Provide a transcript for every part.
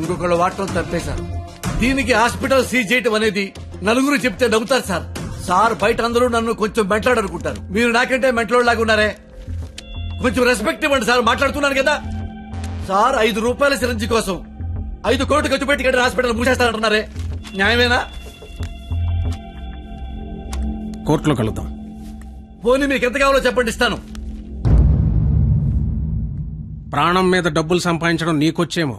ఇంకొకళ్ళు వాడటం తప్పేశారు దీనికి హాస్పిటల్ సీజ్ చేయటం అనేది నలుగురు చెప్తే నవ్వుతారు సార్. సార్ బయట అందరూ నన్ను కొంచెం మెంట్లాడు అనుకుంటారు మీరు నాకంటే లాగా ఉన్నారే. కొంచెం రెస్పెక్ట్ ఇవ్వండి సార్ మాట్లాడుతున్నాను కదా. సార్ ఐదు రూపాయల సిరంజి కోసం ఐదు కోట్లు ఖర్చు పెట్టి హాస్పిటల్ మూసేస్తారంటున్నారే. న్యాయమేనా? కోర్టులో కలుద్దాం. పోనీ మీకు ఎంత కావాలో చెప్పండి ఇస్తాను. ప్రాణం మీద డబ్బులు సంపాదించడం నీకొచ్చేమో.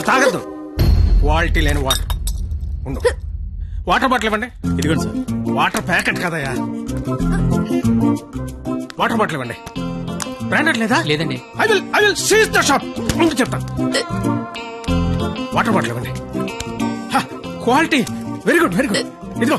తాగద్దు. క్వాలిటీ లేని వాటర్. ఉండు. వాటర్ బాటిల్ ఇవ్వండి. ఇదిగోండి సార్. వాటర్ ప్యాకెట్ కదయ్యా వాటర్ బాటిల్ ఇవ్వండి. బ్రాండెడ్ లేదా? లేదండి. I will I will seize the shop. ముందు చెప్తాను వాటర్ బాటిల్ ఇవ్వండి. Quality. Very good very good. ఇదిగో.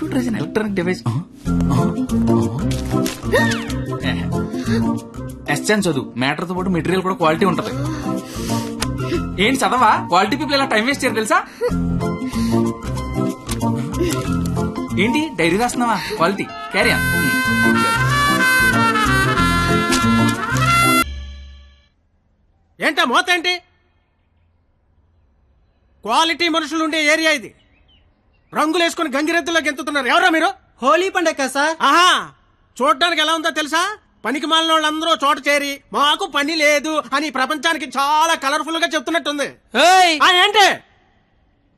కంప్యూటర్ ఇస్ ఎలక్ట్రానిక్ డివైస్ ఎస్ఎన్ చదువు. మ్యాటర్తో పాటు మెటీరియల్ కూడా క్వాలిటీ ఉంటది. ఏంటి చదవా? క్వాలిటీ పీపుల్ ఇలా టైం వేస్ట్ చేయరు తెలుసా? ఏంటి? డైరీ రాస్తున్నావా? క్వాలిటీ క్యారీ ఏంటా మోత ఏంటి? క్వాలిటీ మనుషులు ఉండే ఏరియా ఇది. రంగులు వేసుకుని గంగిరెద్దులో గెంతుతున్నారు ఎవరా మీరు? హోలీ పండగ సార్. ఆహా! చూడ్డానికి ఎలా ఉందో తెలుసా? పనికి మాలిన వాళ్ళందరూ చోట చేరి మాకు పని లేదు అని ప్రపంచానికి చాలా కలర్ఫుల్గా చెప్తున్నట్టుంది. ఆ, ఏంటి?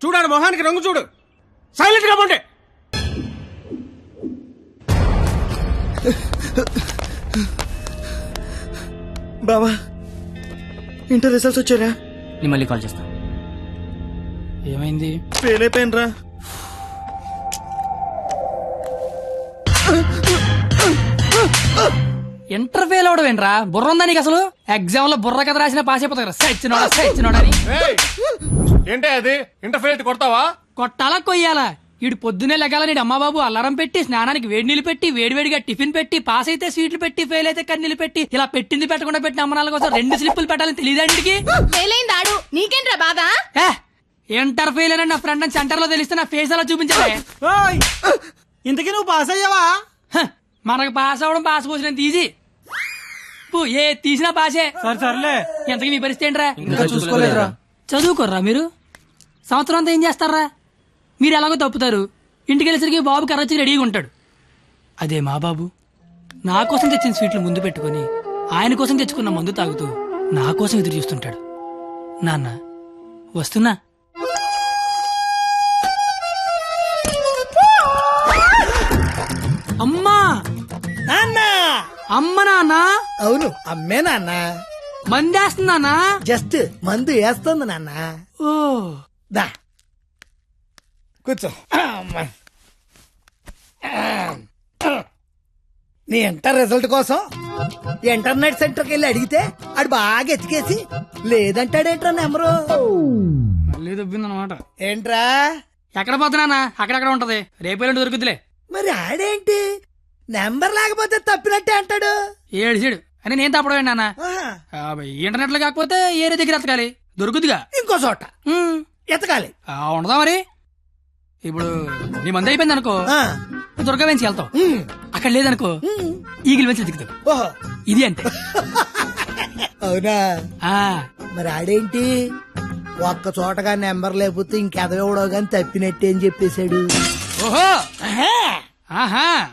చూడాడు మొహానికి రంగు చూడు. సైలెంట్గా ఉండే బావా ఇంటర్ రిజల్ట్స్ వచ్చారా నేను మళ్ళీ కాల్ చేస్తా. ఏమైంది? ఫెయిల్ అయిపోయినరా? ఇంటర్ ఫెయిల్ అవడం ఏంట్రా బుర్ర ఉందా నీకు అసలు? ఎగ్జామ్లో బుర్ర కథ రాసిన పాస్ అయిపోతా కదా. సచ్చినోడా సచ్చినోడా అని. ఏంటి అది? ఇంటర్ఫేర్ కొడతావా? కొట్టాలా కొయ్యాలా? ఈడు పొద్దునే లెగాల నీడు అమ్మబాబు అల్లారం పెట్టి స్నానానికి వేడి నీళ్ళు పెట్టి వేడివేడిగా టిఫిన్ పెట్టి పాస్ అయితే స్వీట్లు పెట్టి ఫెయిల్ అయితే కన్నీళ్ళు పెట్టి ఇలా పెట్టింది పెట్టకుండా పెట్టిన అమ్మనాల కోసం రెండు స్లిప్పులు పెట్టాలని తెలియదండికి ఆడు. నీకేంట్రా బాధ? ఇంటర్ ఫెయిల్ అని నా ఫ్రెండ్ అని సెంటర్లో తెలిస్తే నా ఫేస్ అలా చూపించాలి! ఇంతకీ నువ్వు పాస్ అయ్యావా? హ, మనకు పాస్ అవ్వడం పాస్ పోసినంత ఈజీ పో, ఏ తీసినా పాసే. సరే సర్లే. ఎంతకీ మీ పరిస్థితి ఏంట్రా? ఇంకా చూసుకోలేదురా. చదువుకోర్రా మీరు? సంవత్సరం అంతా ఏం చేస్తారా? మీరు ఎలాగో తప్పుతారు. ఇంటికి వెళ్ళేసరికి బాబు కర్రచ్చి రెడీగా ఉంటాడు. అదే మా బాబు. నా కోసం తెచ్చిన స్వీట్లు ముందు పెట్టుకొని ఆయన కోసం తెచ్చుకున్న మందు తాగుతూ నా కోసం ఎదురు చూస్తుంటాడు. నాన్న వస్తున్నా? నాన్న అవును అమ్మే నాన్న. మందేస్తున్నానా? జస్ట్ మందు వేస్తుంది నాన్న. ఓ. దా. కూర్చో. అమ్మా. నీ ఇంటర్ రిజల్ట్ కోసం ఇంటర్నెట్ సెంటర్కి వెళ్ళి అడిగితే ఆడు బాగా ఎతికేసి లేదంటాడేంట్రా నెంబరు? మళ్ళీ దొబ్బిందనమాట. ఏంట్రా? ఎక్కడ పోతున్నానా అక్కడక్కడ ఉంటది? రేపు ఎల్లుండి దొరుకుతులే మరి ఆడేంటి? నెంబర్ లేకపోతే తప్పినట్టే అంటాడు. ఏడు సీడు అని నేను తప్పడం నాన్న. ఇంటర్నెట్లో కాకపోతే ఏరే దగ్గర ఎతకాలి దొరుకుతుగా ఇంకో చోట. ఎతకాలి ఆ, ఉండదా మరి? ఇప్పుడు నీ మంది అయిపోయింది అనుకో. దుర్గా వెంచి వెళ్తావు. ఉమ్. అక్కడ లేదనుకో. ఈగిల్ వెంచి దిగుతావు. ఓహో. ఇది అంతే. అవునా? ఆ. మరి ఆడేంటి? ఒక్క చోటగా నెంబర్ లేకపోతే ఇంకెదవడో గాని తప్పినట్టే అని చెప్పేశాడు. ఓహో. ఆహా.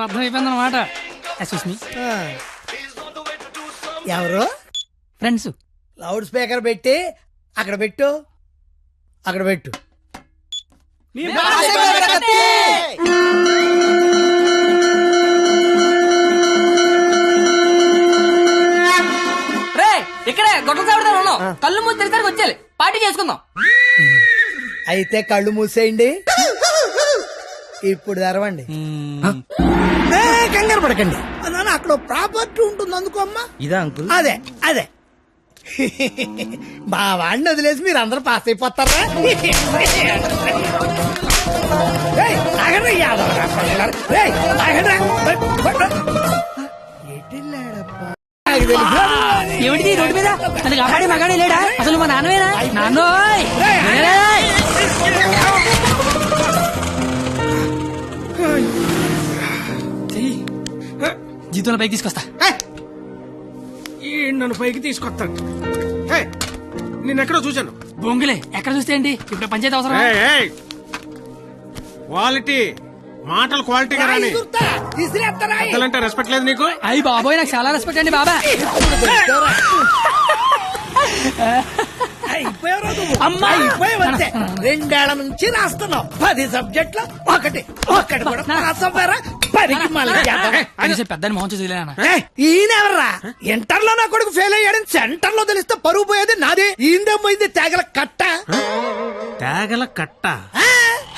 అర్థం అయిపోయింది అనమాట ఎవరు? ఫ్రెండ్స్ లౌడ్ స్పీకర్ పెట్టి అక్కడ పెట్టు. అక్కడ పెట్టు. రే ఇక్కడే గొడవ చావిడతా ఉన్నాం. కళ్ళు మూసి తెరిసరికి వచ్చేయాలి. పార్టీ చేసుకుందాం. అయితే కళ్ళు మూసేయండి. ఇప్పుడు తెరవండి. ఏ, కంగారు పడకండి. నాన్న అక్కడ ప్రాపర్టీ ఉంటుంది అందుకో అమ్మా. ఇదా అంకుల్? అదే అదే. మా వాడిని వదిలేసి మీరు అందరూ పాస్ అయిపోతారా? ఏమిటి రోడ్డు మీద? అది కాపాడి మగాడే లేడా? అసలు మా నాన్నవేనా? నాన్నోయ్! జీతంలో పైకి తీసుకొస్తా. ఈ నన్ను పైకి తీసుకొస్తాడు. హే, నిన్నెక్కడో చూశాను. బొంగులే ఎక్కడ చూస్తే ఏంటి? ఇప్పుడు పంచాయతీ అవసరం ఏయ్, ఏయ్. క్వాలిటీ మాటలు క్వాలిటీగా రాని. రెస్పెక్ట్ లేదు నీకు? అయ్యి బాబోయ్ నాకు చాలా రెస్పెక్ట్ అండి బాబా. అమ్మా! రెండేళ్ళ నుంచి రాస్తున్నావు. పది సబ్జెక్టులు ఒకటి. ఒకటి కూడా పనికి మళ్ళీ పెద్దని మోహన్ చూసి వదిలేనా? ఏయ్, ఈయనెవర్రా ఇంటర్లో నా కొడుకు ఫెయిల్ అయ్యాడని సెంటర్లో తెలిస్తే పరువు పోయేది నాది. ఈందే పోయింది తేగల కట్ట. తేగల కట్ట.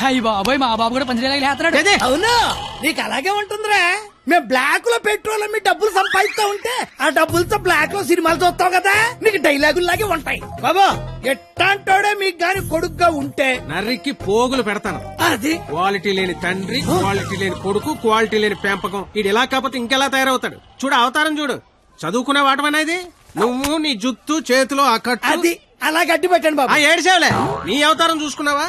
అయ్యి బాబోయ్ మా బాబు కూడా పంచలేలాగా లేస్తున్నాడు. అవును. నీకు అలాగే ఉంటుందిరా. మేము బ్లాక్లో పెట్రోల్ మీ డబ్బులు సంపాదిస్తా ఉంటే ఆ డబ్బులతో బ్లాక్లో సినిమాలు చూస్తావు కదా? నీకు డైలాగులు లాగే ఉంటాయి. బాబా ఎట్టాంటోడే మీకు గాని కొడుకుగా ఉంటే? నర్రికి పోగులు పెడతాను. అది? క్వాలిటీ లేని తండ్రి క్వాలిటీ లేని కొడుకు క్వాలిటీ లేని పెంపకం. ఇది ఇలా కాకపోతే ఇంకెలా తయారవుతాడు? చూడు అవతారం చూడు. చదువుకునే వాటమేనా ఇది? నువ్వు నీ జుత్తు చేతిలో ఆ కట్టు. అది? అలా గడ్డి పెట్టండి బాబా. ఏడిసేవలే నీ అవతారం చూసుకున్నావా?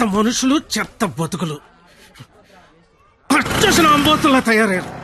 చెత్త మనుషులు చెత్త బతుకులు. పచ్చసిన అంబోతుల్లా తయారయ్యారు.